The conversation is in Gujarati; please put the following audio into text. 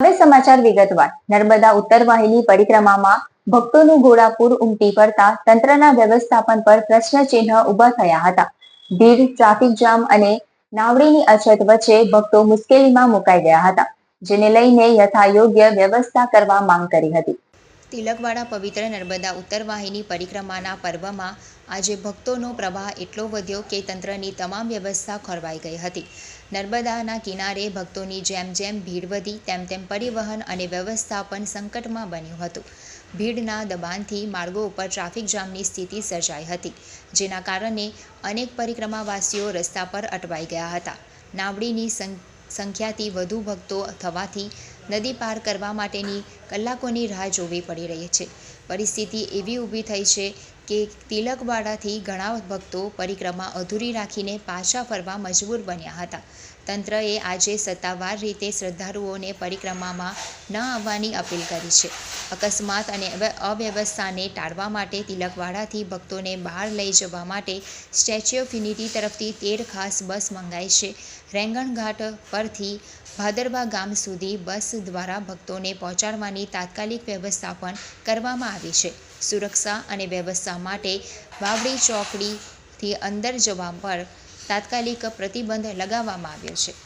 હવે સમાચાર વિગતવાર. નર્મદા ઉત્તર વાહિની પરિક્રમામાં ભક્તોનું ઘોડાપુર ઉમટી પડતા તંત્રના વ્યવસ્થાપન પર પ્રશ્નચિહ્ન ઊભા થયા હતા. ભીડ, ટ્રાફિક જામ અને નાવડીની અછત વચ્ચે ભક્તો મુશ્કેલીમાં મુકાઈ ગયા હતા, જેને લઈને યથાયોગ્ય વ્યવસ્થા કરવા માંગ કરી હતી. તિલકવાડા પવિત્ર નર્મદા ઉત્તરવાહિની પરિક્રમાના પર્વમાં આજે ભક્તોનો પ્રવાહ એટલો વધ્યો કે તંત્રની તમામ વ્યવસ્થા ખોરવાઈ ગઈ હતી. નર્મદાના કિનારે ભક્તોની જેમ જેમ ભીડ વધી, તેમ તેમ પરિવહન અને વ્યવસ્થાપન સંકટમાં બન્યું હતું. ભીડના દબાણથી માર્ગો ઉપર ટ્રાફિક જામની સ્થિતિ સર્જાઈ હતી, જેના કારણે અનેક પરિક્રમાવાસીઓ રસ્તા પર અટવાઈ ગયા હતા. નાવડીની સં- સંખ્યાથી વધુ ભક્તો થવાથી નદી પાર કરવા માટેની કલાકોની રાહ જોવી પડી રહી છે. પરિસ્થિતિ એવી ઊભી થઈ છે કે તિલકવાડાથી ઘણા ભક્તો પરિક્રમા અધૂરી રાખીને પાછા ફરવા મજબૂર બન્યા હતા. તંત્રએ આજે સત્તાવાર રીતે શ્રદ્ધાળુઓને પરિક્રમામાં ન આવવાની અપીલ કરી છે. અકસ્માત અને અવ્યવસ્થાને ટાળવા માટે તિલકવાડાથી ભક્તોને બહાર લઈ જવા માટે સ્ટેચ્યુ ઓફ યુનિટી તરફથી તેર ખાસ બસ મંગાઈ છે. રેંગણઘાટ પરથી ભાદરવા ગામ સુધી બસ દ્વારા ભક્તોને પહોંચાડવાની તાત્કાલિક વ્યવસ્થા પણ કરવામાં આવી છે. સુરક્ષા અને વ્યવસ્થા માટે વાવડી ચોકડીથી અંદર જવા પર તાત્કાલિક પ્રતિબંધ લગાવવામાં આવ્યો છે?